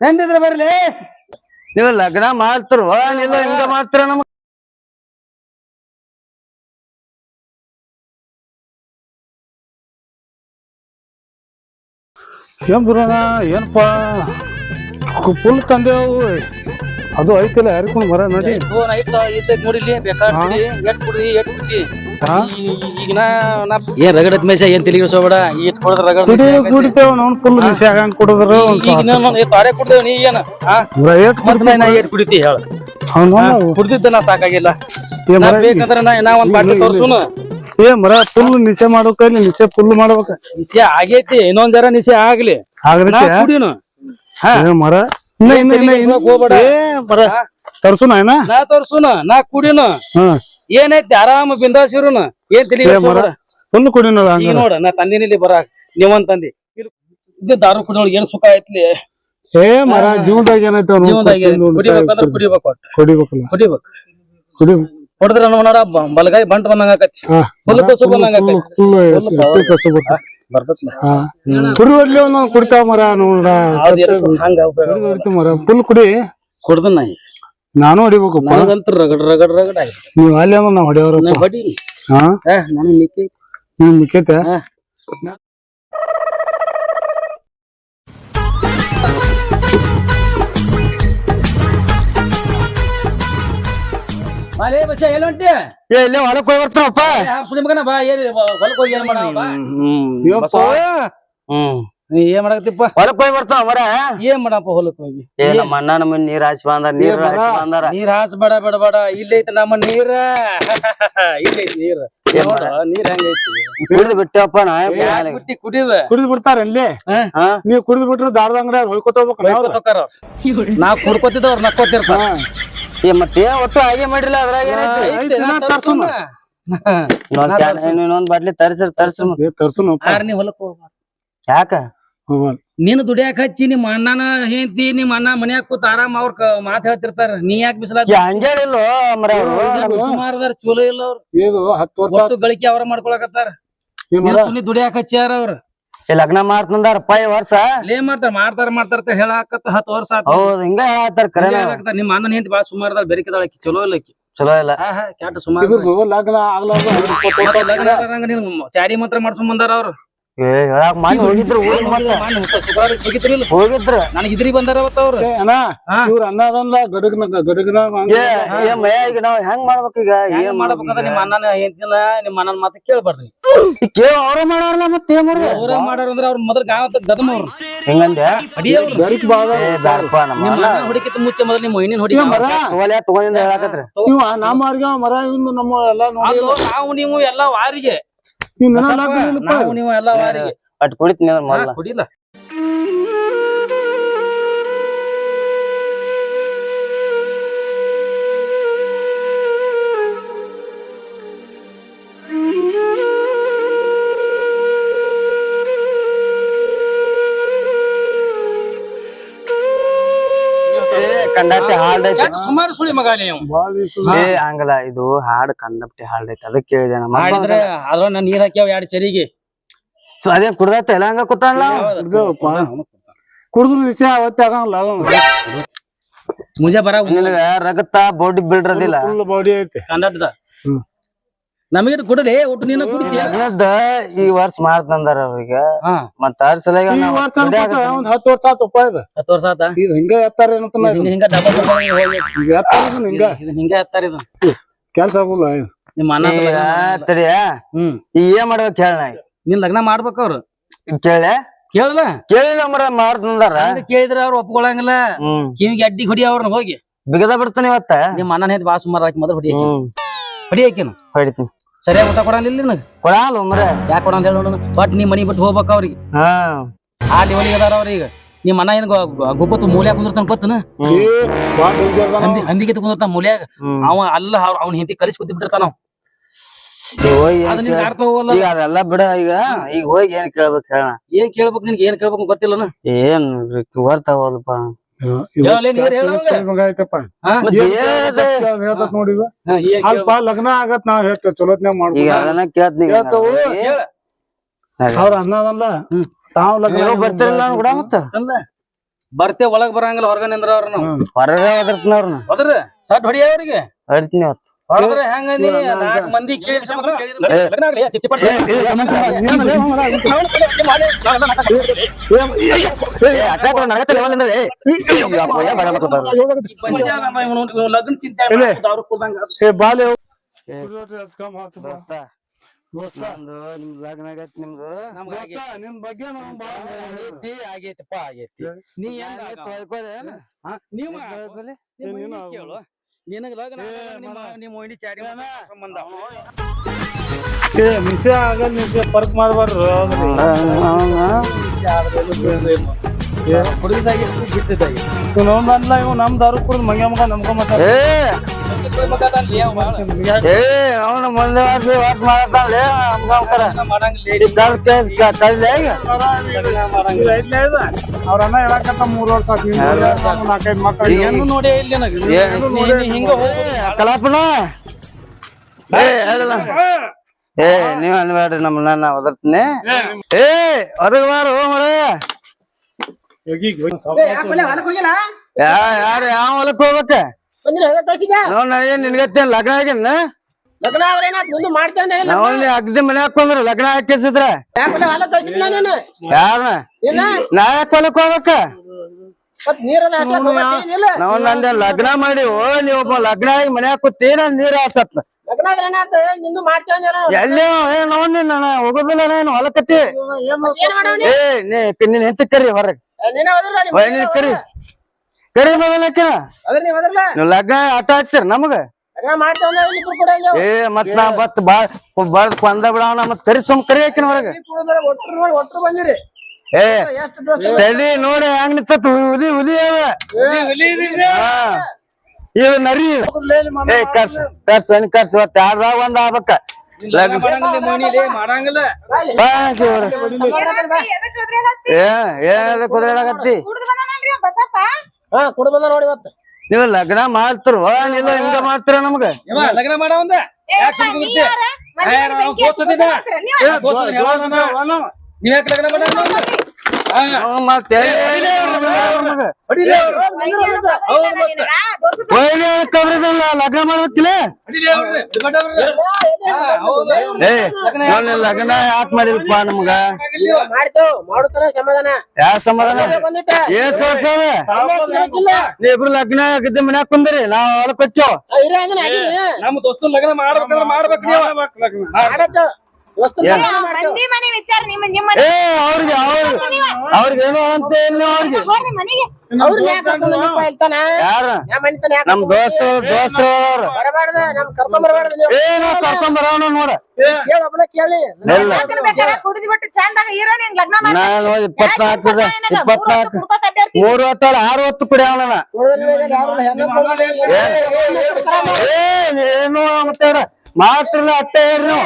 ಹೆಂಡಿದ್ರೆ ಬರ್ಲಿ? ನೀವು ಲಗ್ನ ಮಾಡ್ತಿರ ಇಲ್ಲ ಹಿಂಗ ಮಾಡ್ತಿರ ನಮಗ್? ಏನ್ ಬರೋಣ ಏನಪ್ಪ? ಫುಲ್ ತಂದೆವು. ಅದು ಐತಿಲ್ಲ ಯಾರಿಗೂ ಮರ ನೋಡಿ. ಫೋನ್ ಐತ ಐತೆ ನೋಡಿಲಿ ಬೇಕಾದ್ರೆ ಎಟ್ ಕುಡ್ರಿ ಎಟ್ ಕುಡ್ರಿ ಹಾ? ಈಗ ನಾ ನಾ ಏನ್ ಮೇಷ ಏನ್ ತಲೆಗೆ ಸೋಬೇಡ? ಇಟ್ ಕುಡಿದ್ರ ರಗಡ ಕುಡಿ ಕುಡಿತೇವ ನಾವು ಫುಲ್ ನಿಶೆ ಆಗಂಗ್ ಕುಡಿದ್ರ ಒಂದ್ ಈಗ ನಾನು ತಾರೆ ಕುಡ್ದೇವ್ ನೀ ಏನ? ಏಟ್ ಮತ್ತೆ ನಾ ಏಟ್ ಕುಡಿತಿ ಹೇಳ. ಅವ್ನು ಕುಡ್ದಿದ್ದ ನಾ ಸಾಕಾಗಿಲ್ಲ. ಬೇಕಂದ್ರ ನಾ ನಾ ಒಂದ್ ಬಾಟ್ಲಿ ತೋರ್ಸುನು. ಏ ಮರ ಫುಲ್ ನಿಶೆ ಮಾಡ್ಬೇಕ ನಿಶೆ ಫುಲ್ ಮಾಡ್ಬೇಕ. ನಿಶೆ ಆಗೈತಿ ಇನ್ನೊಂದ್ ಜರ ನಿಶೆ ಆಗ್ಲಿ. ಕುಡಿನು. ಹಾ. ಮರ ಇನ್ನ ಇನ್ನ ಹೋಗ್ಬೇಡ. ಮರ ತರ್ಸುನ ಏನ ನಾ ತೋರ್ಸುನು ನಾ ಕುಡಿನು. ಏನೈತಿ ಆರಾಮ ಬಿಂದಾಸಿರುನು. ಏನ್ ತಿಳಿ ಫುಲ್ ಕುಡಿನಲ್ಲ ಹಂಗ ನೋಡ ನಾ ತಂದಿನಿಲ್ಲಿ ಬರ ನೀವಂತ ತಂದಿ. ಇದು ದಾರು ಕುಡಿಯೋಳು ಏನ್ ಸುಖ ಐತ್ಲಿ? ಏ ಮರ ಜೀವನದಾಗ ಏನೈತೆ ಕುಡಿಬೇಕಂದ್ರ ಕುಡಿಬೇಕು ಕುಡಿಬೇಕಲ್ಲ. ಕುಡಿಬೇಕು. ಕುಡಿ ಹೊಡೆದ್ರ ನೋಡ ಬಲಗಾಯಿ ಬಂಟ್ ಬಂದಂಗ ಆಕತಿ. ಫುಲ್ ಕಸು ಬಂದಂಗ ಆಕತಿ ಫುಲ್ ಕಸು ಬರ್ತ ಕುಡಿವಲ್ಲಿ ಒಂದೊಂದು ಕುಡಿತಾವ ಮರ ನೋಡ ಮರ. ಫುಲ್ ಕುಡಿ. ಕುಡ್ದ ನಾನು ಹೊಡಿಬೇಕು ನನಗಂತೂ ರಗಡ್ ರಗಡ್ ರಗಡ್ ಆಯ್ತು ನೀವ್ ಅಲ್ಲಿ ಅಂದ್ರೆ ನಾವ್ ಹೊಡೆಯವ್ರ ನಾ ಹೊಡಿ. ಹಾ? ಏ ನಾನು ನಿಕ್ಕಿ ನೀವ್ ಮಿಕ್ಕೈತೆ ಹಾ. ಮಾಲೇ ಬಸ ಎಲ್ಲಿ ಹೊಂಟಿ ಏ ಇಲ್ಲೇ ಹೊಲಕ್ ಹೋಗಿ ಬರ್ತಾನಪ್ಪ. ಮಗನ ಬಾ ಏನ್ ಹೊಲಕ್ ಹೋಗಿ ಏನ್ ಮಾಡವ ಬಾ. ಯಪ್ಪ. ಹ್ಮ್. ನೀ ಏನ್ ಮಾಡಕತ್ತಿಪ್ಪ? ಹೊಲಕ್ ಹೋಗಿ ಬರ್ತಾವ ಮರ? ಏನ್ ಮಾಡಪ್ಪ ಹೊಲಕ್ ಹೋಗಿ? ಏ ನಮ್ಮ ಅಣ್ಣ ನಮ್ಮ ನೀರ್ ಹಾಸಿ ಬಂದಾರ ನೀರ್ ಹಾಸಿ ಬಂದಾರ ನೀರ್ ಹಾಸ್ ಬೇಡ ಬೇಡ ಬೇಡ. ಇಲ್ಲೈತಿ ನಮ್ಮ ನೀರ. ಇಲ್ಲೈತಿ ನೀರ್. ನೋಡ? ನೀರ್ ಹೆಂಗೈತಿ ಕುಡಿದು ಬಿಟ್ಟಪ್ಪ ನಾ ಬಿಟ್ಟಿ ಕುಡಿದ ಕುಡಿದ್ ಬಿಡ್ತಾರ ಅಲ್ಲಿ? ಹಾ? ನೀವ್ ಕುಡಿದ್ ಬಿಟ್ರೆ ದಾರದ ಅಂಗಡಿ ಹೊಯ್ಕೋತ ಹೋಗ್ಬೇಕು ನಾ ಕುಡ್ಕೋತಿದ್ದವ್ರ ನಕ್ಕೋತಿರ್ತಾರ. ಏ ಮತ್ತೆ ಒಟ್ಟು ಹಾಗೆ ಮಾಡಿಲ್ಲ ಅದ್ರಾಗ ಏನೈತಿ ಐತಿ, ನಾ ತರ್ಸುನ. ಇನ್ನೊಂದ್ ಕ್ಯಾನ್ ಇನ್ನೊಂದ್ ಬಾಟ್ಲಿ ತರಿಸ್ರಿ ತರಿಸ್ರಿ ಮತ್ತೆ. ತರ್ಸುನಪ್ಪ ಆರ್ನಿ ಹೊಲಕ್ ಹೋಗ್ಬಾರ್ದು. ಯಾಕ? ನೀನ್ ದುಡಿಯಾಕ ಹಚ್ಚಿ ನಿಮ್ಮ ಅಣ್ಣನ ಹೆಂಡತಿ ನಿಮ್ಮ ಅಣ್ಣ ಮನ್ಯಾಗ ಕೂತ್ ಆರಾಮ್ ಅವ್ರ ಮಾತ್ ಹೇಳ್ತಿರ್ತಾರ. ನೀ ಯಾಕೆ ಬಿಸಿಲಾಗ ಏ ಹಂಗೇನಿಲ್ಲ ಮರ ಅವ್ರು? ಸುಮಾರದಾರ ಚಲೋ ಇಲ್ಲ ಅವ್ರು. ಇದು ಹತ್ತು ವರ್ಷ ಒಟ್ಟು ಗಳಿಕೆ ಅವ್ರ ಮಾಡ್ಕೊಳಕತ್ತಾರ. ಮರ. ದುಡಿಯಾಕ ಹಚ್ಚಿಯಾರ ಅವ್ರ. ಏ ಲಗ್ನ ಮಾಡ್ತಂದಾರ ಪೈ ವರ್ಷ. ಲೇ ಮಾಡ್ತಾರ ಮಾಡ್ತಾರ ಮಾಡ್ತಾರ ಅಂತ ಹೇಳಾಕತ್ತ ಹತ್ತು ವರ್ಷ ಆತ. ಹೌದ್ ಹಿಂಗ ಹೇಳತ್ತಾರ ಕರೆ ನಿಮ್ಮ ಅಣ್ಣನ ಹೆಂಡತಿ ಬಾಳ ಸುಮಾರದಾರ ಬೆರಿಕದಾಳ ಆಕಿ ಚಲೋ ಇಲ್ಲ ಆಕಿ. ಚಲೋ ಇಲ್ಲ. ಹಾ ಹಾ ಕ್ಯಾಟ ಸುಮಾರು ಲಗ್ನ ಆಗ್ಲಾರ್ದ ಲಗ್ನ ನಿನ್ ಚಾರಿ ಮಾತ್ರ ಮಾಡ್ಸ್ಕೊಂಡ್ ಬಂದಾರ ಅವ್ರು. ಏ ಹೇಳಾಕ್ ಮಾಡಿ ಹೋಗಿದ್ರು ಊರಿಗೆ ಮತ್ತೆ. ಹೋಗಿದ್ರು. ನನಗೆ ಇದ್ರಿ ಬಂದಾರ ಅವತ್ತ ಅವ್ರು? ಅಣ್ಣ. ಇವ್ರ ಗಡಗ್ನ ಗಡಗ್ನ ಏ ಏ ಮಯ ಈಗ ನಾವ್ ಹೆಂಗ್ ಮಾಡ್ಬೇಕ್ ಈಗ? ಹೆಂಗ್ ಏನ್ ಮಾಡ್ಬೇಕಂದ್ರ ನಿಮ್ಮ ಅಣ್ಣನ ಹೆಂಡತಿನ ನಿಮ್ಮ ಅಣ್ಣನ ಮಾತು ಕೇಳ್ಬಾರ್ದು ಕೇಳ ಅವ್ರ ಮಾಡಾರಲ್ಲ ಮತ್ತೆ ಏನ್ ಮಾಡ್ರಿ? ಅವ್ರ ಮಾಡಾರ ಅಂದ್ರ ಅವ್ರ ಮೊದಲ ಗಾಂವ ಗದಮ ಅವ್ರು. ಹಿಂಗಂದೆ? ಏ ಬ್ಯಾಡಪ್ಪ ನಮ್ಮ ನಿಮ್ಮ ಅಣ್ಣ. ಅಣ್ಣ ಹೊಡಿಕಿತ ಮುಂಚೆ ಮೊದಲು ನಿಮ್ಮ ಹೆಣ್ಣಿನ ಹೊಡಿ ಮರ? ತಗೋಲೆ ತಗೊಂಡಿಂದ ಹೇಳಕತ್ರಿ. ಇವ ನಮ್ಮ ಅರ್ಗ ಮರ ಇವ್ನು ನಮ್ಮ ಎಲ್ಲಾ ನೋಡಿ. ನಾವು ನೀವು ಎಲ್ಲ ವಾರಿಗೆ ನಾವು ನೀವು ಎಲ್ಲ ವಾರಿಗೆ ಅಟ್ ಕುಡಿತೀನಿ ಮೊದಲ. ಕುಡಿಲ್ಲ. ಹಾಡ್ ಐತಿ? ಸುಮಾರು ಸುಳಿ ಮಗ ನೀವು ಏ ಹಂಗಲ್ಲ ಇದು ಹಾಡ್ ಕಂಡಪ್ಟಿ ಹಾಡ್ ಐತಿ. ಅದಕ್ಕೆ ಕೇಳಿದೆ ನಮ್ಮ ಮಾಡಿದ್ರೆ ಅದ್ರ ನಾನು ನೀರ್ ಹಾಕ್ಯಾವ ಎರಡು ಚರಿಗೆ. ಅದೇ ಕುಡ್ದತ್ತ ಎಲ್ಲ ಹಂಗ ಕೂತಾನಲ್ಲ. ಕುಡ್ದು ವಿಷಯ ಅವತ್ತೆ ಆಗಂಗಿಲ್ಲ ಮುಂಜೆ ಬರ ನಿನಗ ರಗತ್ತ ಬಾಡಿ ಬಿಲ್ಡರ್ ಅದಿಲ್ಲ? ಫುಲ್ ಬಾಡಿ ಐತಿ. ಕಂಡದ ಹ್ಮ್. ನಮಗೆ ಕುಡಲೆ ಒಟ್ಟು ನೀನು ಕುಡಿತೀಯ? ಲಗ್ನದ ಈ ವರ್ಷ ಮಾಡ್ತಂದಾರ ಅವ್ರಿಗೆ. ಹಾ. ಮತ್ತ ಅದ್ರ ಸಲಗ ಈ ವರ್ಷ ಅನ್ಕೋತ ಒಂದ್ ಹತ್ತು ವರ್ಷ ಇದು. ಹತ್ತು ವರ್ಷ ಆತ? ಇದು ಹಿಂಗ ಎತ್ತಾರ ಏನಂತ ನಾ ಹಿಂಗ ಹಿಂಗ ಡಬಲ್ ಡಬಲ್ ಹೋಗಿ ಈಗ ಎತ್ತಾರ ಇದನ್ನ ಹಿಂಗ? ಹಿಂಗ ಹತ್ತಾರ ಇದು. ಕೆಲ್ಸ ಆಗುಲ್ಲ ಇದು. ನಿಮ್ಮ ಅಣ್ಣ ಅಂತ ಲಗ್ನ ಮಾಡಲ್ಲ. ತಡಿಯ ಹ್ಮ್. ಈ ಏನ್ ಮಾಡ್ಬೇಕು ಕೇಳ ನಾ ನಿನ್ ಲಗ್ನ ಮಾಡ್ಬೇಕ ಅವ್ರು? ಕೇಳೆ? ಕೇಳಲ್ಲ? ಕೇಳಿ ಮರ ಮಾಡ್ತಂದಾರ ಹಂಗ ಕೇಳಿದ್ರ ಅವ್ರು ಒಪ್ಕೊಳಂಗಿಲ್ಲ. ಹ್ಮ್. ಕಿವಿಗೆ ಅಡ್ಡಿ ಹೊಡಿ ಅವ್ರನ್ನ ಹೋಗಿ. ಬಿಗದ ಬಿಡ್ತಾನೆ ಇವತ್ತ. ನಿಮ್ಮ ಅಣ್ಣನ ಹೆಂತ ಬಾ ಸುಮಾರು ಹಾಕಿ ಮೊದಲು ಹೊಡಿ ಹ್ಮ್. ಹೊಡಿ ಹಾಕಿನ ಹೊಡಿತೀನಿ ಸರಿಯಾಗಿ ಊಟ ಕೊಡಲಿಲ್ಲ ನಿನಗೆ? ಕೊಡಲ್ಲ ಮರ. ಯಾಕೆ ಕೊಡ ಅಂತ ಹೇಳಿ ನೋಡೋಣ ಬಟ್ ನೀ ಮನಿ ಬಿಟ್ಟು ಹೋಗ್ಬೇಕ ಅವ್ರಿಗೆ. ಹಾ. ಆ ಲೆವೆಲಿಗೆ ಅದಾರ ಅವ್ರಿಗೆ ನಿಮ್ಮ ಅಣ್ಣ ಏನ್ ಗುಪ್ಪತ್ತು ಮೂಲ್ಯಾಗ ಕುಂದಿರ್ತಾನ ಗೊತ್ತನ? ಹಂದಿ ಹಂದಿಗೆ ಕುಂದಿರ್ತಾನ ಮೂಲ್ಯಾಗ. ಅವ ಅಲ್ಲ ಅವ್ನ ಹಿಂದಿ ಕಲಿಸಿ ಕುತ್ತಿ ಬಿಟ್ಟಿರ್ತಾನ ಈಗ ಅದೆಲ್ಲ ಬಿಡ ಈಗ ಈಗ ಹೋಗಿ ಏನ್ ಕೇಳ್ಬೇಕು ಹೇಳ. ಏನ್ ಕೇಳ್ಬೇಕು ನಿನ್ಗೆ ಏನ್ ಕೇಳ್ಬೇಕು ಗೊತ್ತಿಲ್ಲನ? ಏನ್ ಬರ್ತಾವಲ್ಲಪ್ಪ ಲಗ್ನ ಆಗತ್ ನಾವ್ ಹೇಳ್ತೇವೆ ಚಲೋತ್ನಾಗ ಮಾಡ್ಬೋದು. ಅವ್ರ ಅನ್ನದಲ್ಲ ತಾವ್ ಲಗ್ನ ಬರ್ತಿರಲ್ಲ ಕೂಡ ಮತ್ತ? ಅಲ್ಲ ಬರ್ತೆ ಒಳಗ್ ಬರಂಗಿಲ್ಲ ಹೊರಗ ನಿಂದ್ರ ಅವ್ರ ನಾವು ಹೊರಗೆ ಒದರ್ತೀನಿ ಅವ್ರನ್ನ. ಸಟ್ ಹೊಡಿಯ ಅವ್ರಿಗೆ. ಹೊಡಿತೀನಿ ಅವತ್ತು ಹೊರದ್ರೆ ಹೆಂಗ ನೀ ನಾಲ್ಕು ಮಂದಿ ಲಗ್ನ ಚಿಂತೆ ಬಾಲೆ ನಿಮ್ದು ಆಗೈತಿ. ಬಗ್ಗೆ ಆಗೈತಿ, ಪಾ ಆಗೈತಿ ನೀ ಹೆಂಗ ನೀವು ಕೇಳು ನಿನಗ ಲಗ್ನ ನಿಮ್ಮ ಮೊಯ್ನಿ ಚಾರಿ ಮಗ ಸಂಬಂಧ. ಏ ಮಿಷ ಆಗಲ್ ನಿಂತೆ ಪರ್ಕ್ ಮಾಡ್ಬಾರ್ದು. ಹೌದ್ರಿ ಕುಡಿದಾಗಿತ್ತು ಬಿಟ್ಟಿದ್ದಾಗಿ ಇವ್ ನಮ್ ದಾರು ಕುಡ್ದು ಮಂಗ್ಯ ಮಗ ನಮ್ಕೊಂಬ ಏ ಏ ಅವನು ಮುಂದೆ ವರ್ಷ ವರ್ಷ ಮಾಡತ್ತಾಳೆ ಅವ್ರ ಅಣ್ಣ ಹೇಳಕತ್ತ ಮೂರ್ ವರ್ಷ ಆತ್ ನೀನ್ ಮೂರ್ ವರ್ಷ ನಾಲ್ಕೈದ್ ಮಕ್ಳು ಏನು ನೋಡಿ ಇಲ್ಲಿ ನನಗೆ? ನೀ- ನೀ ಹಿಂಗ ಕಲಾಪನ? ಏ ಹೇಳಲ್ಲ. ಏ ನೀವ್ ಅನ್ಬೇಡ್ರಿ ನಮ್ಮ ನನ್ನ ಒದರ್ತೀನಿ. ಏ ಹೊರಗೆ ಬಾರ ಹೋ ಯಾರು ಯಾವ ಹೋಗಿ ಸಾವ್ಕಾಶ ನಿನ್ಗತ್ತೇನ್ ಲಗ್ನ ಆಗಿನ? ಲಗ್ನ ಆದ್ರೆ ಏನಾತ್ ನಿಂದು ಮಾಡ್ತೇವೆ ನಾವಲ್ಲಿ ಅಗ್ದಿ ಮನೆ ಹಾಕೊಂಡ್ರ ಲಗ್ನ ಹಾಕಿಸಿದ್ರ. ಯಾಕಲ್ಲ ಹೊಲ ಕಳ್ಸಿದ್ನ ನೀನು. ಯಾರ ಇಲ್ಲ ನಾ ಯಾಕೆ ಹೊಲಕ್ ಹೋಗ್ಬೇಕ? ಮತ್ ನೀರದ ಹಾಕ್ಲಕ್ ಹೋಗ್ಬೇಕೇನಿಲ್ಲ ನಾವ್ ನಂದೆ ಲಗ್ನ ಮಾಡಿ ಓ ನೀವ್ ಒಬ್ಬ ಲಗ್ನ ಆಗಿ ಮನೆ ಕೂತೀನ ನೀರ್ ಹಾಸತ್. ಲಗ್ನ ಆದ್ರೆ ಏನಾತ್ ನಿಂದು ಮಾಡ್ತೇವೆ ಎಲ್ಲಿ ಏ ನೋಡ್ ನಾನು ಹೋಗೋದಿಲ್ಲ ನಾನು ಹೊಲಕತ್ತಿ ಏನ್ ಮಾಡವ್ನಿ ಏ ನೀ ನಿನ್ ಹೆಂತ ಕರಿ ಹೊರಗ್. ನೀನ ಹೋದ್ರಲ್ಲ ನಿಮ್ ವೈ ನೀನ್ ಕರಿ ಕರಿ ಮೊದಲಕ್ಕಿನ ಅದ್ರ ನೀವ್ ಹೋದ್ರಲ್ಲ ನೀವ್ ಲಗ್ನ ಆಟ ಹಚ್ಚಿರ ನಮಗ. ಲಗ್ನ ಮಾಡ್ತೇವೆ ಇಬ್ರು ಕೂಡ ಅಂದೇವ್ ಏ ಮತ್ ನಾ ಬತ್ ಬಾ ಬದ್ ಕೊಂದ ಬಿಡವನ ಮತ್ ಕರಿ ಸುಮ್ ಕರಿ ಹಾಕಿನ ಹೊರಗ. ಒಟ್ರು ನೋಡಿ ಒಟ್ರು ಬಂದಿರಿ. ಏ ಎಷ್ಟು ದೋಸ್ತ? ಸ್ಟಡಿ ನೋಡಿ ಹೆಂಗ್ ನಿಂತತ್ ಹುಲಿ ಹುಲಿ ಅವ. ಇವ ಇವ್ ನರಿ ಏ ಕರ್ಸ್ ಕರ್ಸ್ ಅನ್ ಕರ್ಸ್ ಇವತ್ ಯಾರ್ದಾಗ ಒಂದ್ ಆಗ್ಬೇಕ? ಮಾಡಂಗಿಲ್ಲ ಮೊಯ್ನಿಲೇ, ಮಾಡಂಗಿಲ್ಲ. ಬಾ ಆಕಿ ಹೊರ. ಹಾ ಕುಡಿ ಬಂದ ನೋಡಿ ಇವತ್ತು ನೀವು ಲಗ್ನ ಮಾಡ್ತಿರ್ವ ನೀವು ಹಿಂಗ ಮಾಡ್ತಿರ ನಮ್ಗ? ಲಗ್ನ ಮಾಡ ಒಂದ? ಸುಮ್ನೆ ಕೂತಿ? ಏ, ನಾವು ಗೋಸ್ತದಿದ್ದ. ಏ, ಗೋಸ್ತದ ನೀವ್ ಯಾಕ್ ಲಗ್ನ ಮಾಡಲ್ಲ? ಮತ್ತೆ. ಲಗ್ನ ಮಾಡ್ಬೇಕಿಲ್ಲ. ಏ ಲಗ್ನ ಯಾಕ ಮಾಡಿಲ್ಪ ನಮ್ಗ? ಮಾಡುತ್ತಾರ ಸಮಾಧಾನ. ಲಗ್ನ ಆಗಿದ್ದ ಮನ್ಯಾಗ ಕುಂದ್ರಿ ನಾವ್ ದೋಸ್ತ ಆಗಿರಿ. ನಮ್ಮ ದೋಸ್ತನ್ ಲಗ್ನ ಮಾಡ್ಬೇಕಂದ್ರೆ ಮಾಡ್ಬೇಕು ನೀವು. ಮಂದಿ ಮನೆ ವಿಚಾರ ನಿಮ್ಮ ನಿಮ್ಮ ಏ ಅವ್ರಿಗೆ ಅವ್ರಿಗೆ ಏನೋ ಅಂತ ಇಲ್ಲ ಅವ್ರಿಗೆ ಹೋಗ್ರಿ ಮನೆಗೆ ಅವ್ರನ್ನ ಯಾಕ್ ಕರ್ಕೊಂಡ್ ಬಂದಿಪ್ಪ ಇಲ್ತಾನ? ಯಾರ ಯಾ ಮನಿತನ ಯಾಕ್ ನಮ್ ದೋಸ್ತರು ದೋಸ್ತರು ಅವ್ರು ಬರಬಾರ್ದ ನಮ್ ಕರ್ಕೊಂಡ್ ಬರಬಾರ್ದು ನೀವು ಏ ನಾವ್ ಕರ್ಕೊಂಡ್ ಬರೋಣ ನೋಡ ಕೇಳ ಒಬ್ಬನ ಕೇಳಿ ಕುಡಿದು ಬಿಟ್ಟು ಚಂದಾಗ ಹೀರೋ ನಿಂಗ್ ಲಗ್ನ ನಾನು ಇಪ್ಪತ್ನಾಲ್ಕು ಮೂರು ಹೊತ್ತಲ್ಲ ಆರು ಹೊತ್ತು ಏನು ಮತ್ತೆ ಮಾಡ್ತಿರ್ಲ ಅತ್ತೆ ಏನು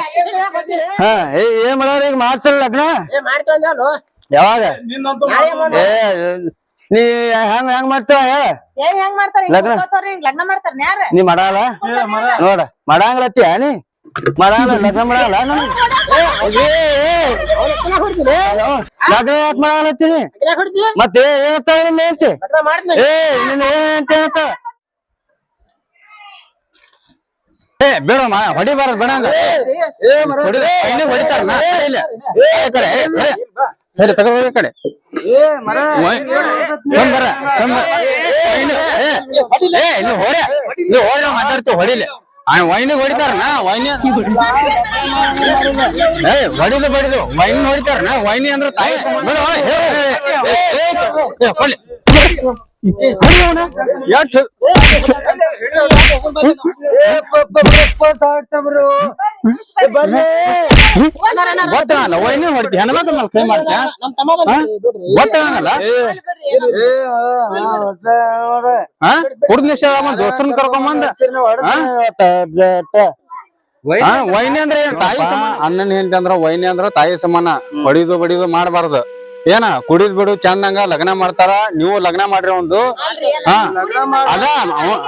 ಹಾ ಏ ಏನ್ ಮಾಡೋರು ಈಗ ಮಾಡ್ತಿರ್ಲ ಲಗ್ನ? ಯಾವಾಗ? ಏ ನೀ ಹೆಂಗ್ ಹೆಂಗ್ ಮಾಡ್ತೀವ ಏನ್ ಲಗ್ನ? ಲಗ್ನ ಮಾಡ್ತಾರ ಯಾರ? ನೀ ಮಾಡಲ್ಲ? ನೋಡ ಮಾಡಂಗ್ಲತ್ತೀಯ ನೀ? ಮಾಡಲ್ಲ ಲಗ್ನ ಮಾಡಲ್ಲ. ಲಗ್ನ ಯಾಕೆ ಮಾಡಲತ್ತೀನಿ? ಮತ್ತೆ ಏನಂತ ನಿನ್ನ ಹೇಳ್ತಿ ಲಗ್ನ ಮಾಡ್ತೀನಿ. ಏ ನಿನ್ನ ಏನಂತ ಏನಂತ ಏ ಬೇಡಮ್ಮ ಹೊಡಿಬಾರ ಬೇಡ ಇಲ್ಲಿ ಹೊಡಿತಾರ ಕಡೆ. ಸರಿ ತಗೋ ಈ ಕಡೆ ಸಂಬರ ನೀವು ಹೊಡೆ ನೀವು ಹೊಡೆ ಮಾತಾಡ್ತೀವಿ ಹೊಡಿಲಿ ವೈನಿಗೆ ಹೊಡಿತಾರನ ವೈನಿ ಏ ಹೊಡಿದು ಬಡಿದು ವೈನ್ ಹೊಡಿತಾರನ ವೈನಿ ಅಂದ್ರೆ ತಾಯಿ ಬೇಡ, ಹೊಡಿ. ಎಷ್ಟ್ ಗೊತ್ತಾಗಲ್ಲ ವೈನೇ ಹೊಡಿತಿ ಹೆಣ್ಮಕ್ಳ ಕೈ ದೋಸ್ತರನ್ನ ಕರ್ಕೊಂಬಂದ ವೈನಿ ಅಂದ್ರೆ ಏನ್ ತಾಯಿ ಸಮಾನ? ಅಣ್ಣನ್ ಹೆಂಡತಿ ಅಂದ್ರ ವೈನಿ ಅಂದ್ರ ತಾಯಿ ಸಮಾನ. ಬಡಿದು ಬಡಿದು ಮಾಡಬಾರ್ದು. ಏನ ಕುಡಿದ್ ಬಿಡು ಚಂದಂಗ ಲಗ್ನ ಮಾಡ್ತಾರ ನೀವು ಲಗ್ನ ಮಾಡ್ರಿ ಒಂದು. ಹಾ ಅದ ಅವ-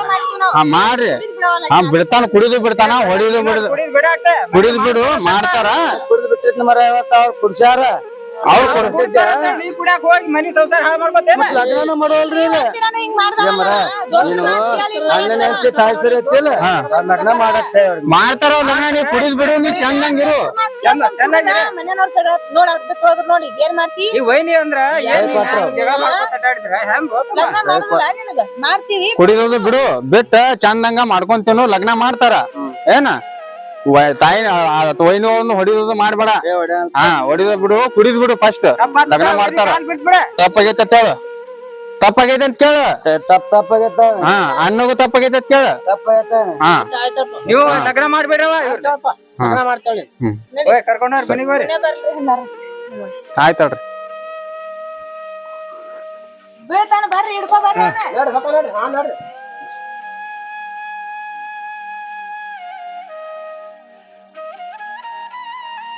ಆ ಮಾಡ್ರಿ. ಹಾ ಬಿಡ್ತಾನ ಕುಡಿದು ಬಿಡ್ತಾನ ಹೊಡಿದು ಬಿಡುದು ಕುಡಿದ್ ಬಿಡು ಮಾಡ್ತಾರ. ಕುಡಿದು ಬಿಟ್ಟಿದ್ ಮರ ಇವತ್ತ ಅವ್ರ ಕುಡ್ಸ್ಯಾರ. ಅವ್ರು ಕೊಡ ನೀ ಕುಡ್ಯಾಕ ಹೋಗಿ ಮನಿ ಸಂಸಾರ ಹಾಳು ಮಾಡ್ಕೊತೇನ? ಲಗ್ನ ಮಾಡೋಲ್ರಿ ಇವ ನಾನು ಹಿಂಗ್ ಮಾಡ್ದ ಏ ಮರ ನೀನು ಅಣ್ಣನ ಹೆಂಡತಿ ತಾಯಿ ಸರಿ ಐತಿಲ್ಲ ಲಗ್ನ ಮಾಡತ್ತೆ ಅವ್ರಿಗೆ ಮಾಡ್ತಾರ ಲಗ್ನ ನೀ ಕುಡಿದ್ ಬಿಡು ನೀ ಚಂದಂಗಿರು ಕುಡಿಯೋದು ಬಿಡು ಬಿಟ್ಟ ಚಂದಂಗ ಮಾಡ್ಕೊಂತೇನು ಲಗ್ನ ಮಾಡ್ತಾರ. ಏನ? ವೈ- ತಾಯಿ ವೈನವನ್ನು ಹೊಡಿಯೋದು ಮಾಡ್ಬೇಡ. ಹಾ ಹೊಡಿದ ಬಿಡು ಕುಡಿದ್ ಬಿಡು ಫಸ್ಟ್ ಲಗ್ನ ಮಾಡ್ತಾರ. ತಪ್ಪಾಗೈತ ಬಿಟ್ಬಿಡ. ತಪ್ಪಾಗೈತೆ ಅಂತ ಹೇಳು. ತಪ್ಪಾಗೈತೆ ಅಂತ ಕೇಳು. ತಪ್ಪ ತಪ್ಪಾಗೈತ. ಹಾ ಅನ್ನೋಗು ತಪ್ಪಾಗೈತೆ ಅಂತ ಕೇಳು. ತಪ್ಪಾಗೈತ. ಹಾ. ನೀವು ಲಗ್ನ ಮಾಡ್ಬೇಡವ ಲಗ್ನ ಮಾಡ್ತಾಳೆ. ಕರ್ಕೊಂಡ್ ಮನಿಗ್ ಬರ್ರಿ ಆಯ್ತಳ್ರಿ ಬೀಳ್ತಾನ ಬರ್ರಿ ಹಿಡ್ಕೊ ಬರ್ರಿ